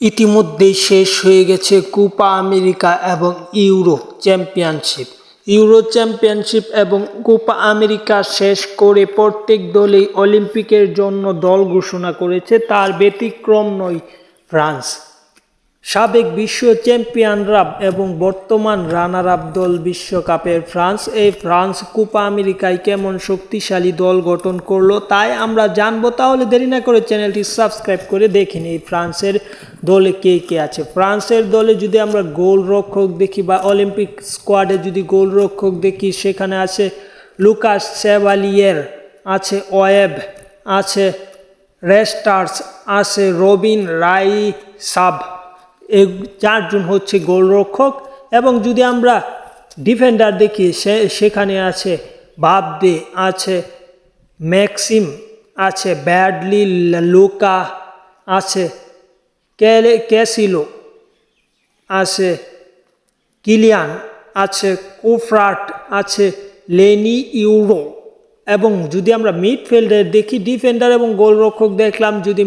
ইতিমধ্যেই শেষ হয়ে গেছে কোপা আমেরিকা এবং ইউরো চ্যাম্পিয়নশিপ। ইউরো চ্যাম্পিয়নশিপ এবং কোপা আমেরিকা শেষ করে প্রত্যেক দলেই অলিম্পিকের জন্য দল ঘোষণা করেছে, তার ব্যতিক্রম নয়, ফ্রান্স। সাবেক বিশ্ব চ্যাম্পিয়নরা এবং বর্তমান রানার আপ দল বিশ্বকাপের ফ্রান্স। এই ফ্রান্স কোপা আমেরিকায় কেমন শক্তিশালী দল গঠন করল তাই আমরা জানব। তাহলে দেরি না করে চ্যানেলটি সাবস্ক্রাইব করে দেখে নিই ফ্রান্সের দলে কে কে আছে। ফ্রান্সের দলে যদি আমরা গোল রক্ষক দেখি বা অলিম্পিক স্কোয়াডে যদি গোল রক্ষক দেখি, সেখানে আছে লুকাস সেভালিয়ের, আছে ওয়েব, আছে রেস্টার্স, আছে রবিন রাই সাব এই চারজন হচ্ছে গোলরক্ষক এবং যদি আমরা ডিফেন্ডার দেখি, সে, সেখানে আছে বাবদে, আছে ম্যাক্সিম, আছে ব্যাডলি, লুকা, আছে ক্যালে, ক্যাসিলো, আছে কিলিয়ান, আছে কুফরাট, আছে লেনি ইউরো এবং যদি আমরা মিডফিল্ডার দেখি ডিফেন্ডার এবং গোলরক্ষক দেখলাম, যদি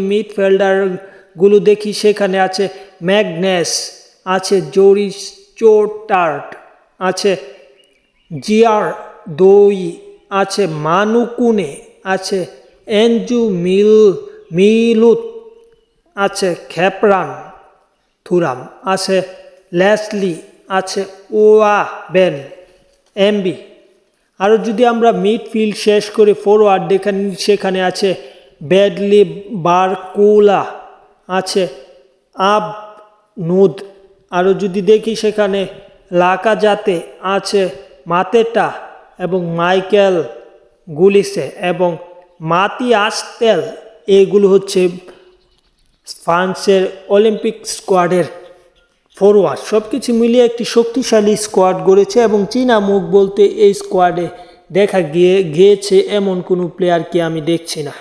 মিডফিল্ডারগুলো দেখি সেখানে আছে ম্যাগনেস, আছে জোরিস চোটার্ট আছে জিয়ার দই, আছে মানুকুনে, আছে এনজু মিল, মিলুত, আছে খেপরান থুরাম, আছে ল্যাসলি, আছে ওয়া বেন, এমবি। আরও যদি আমরা মিডফিল্ড শেষ করে ফরওয়ার্ড দেখান সেখানে আছে ব্যাডলি বারকুলা আছে। আব, নুদ। আরও যদি দেখি সেখানে, লাকা জাতে আছে মাতেটা এবং মাইকেল গুলিসে এবং মাতি আস্তেল। এগুলো হচ্ছে ফ্রান্সের অলিম্পিক স্কোয়াডের ফরওয়ার্ড সব কিছু মিলিয়ে একটি শক্তিশালী স্কোয়াড গড়েছে এবং চীনা মুখ বলতে এই স্কোয়াডে দেখা গিয়ে, গিয়েছে এমন কোনো প্লেয়ারকে আমি দেখছি না।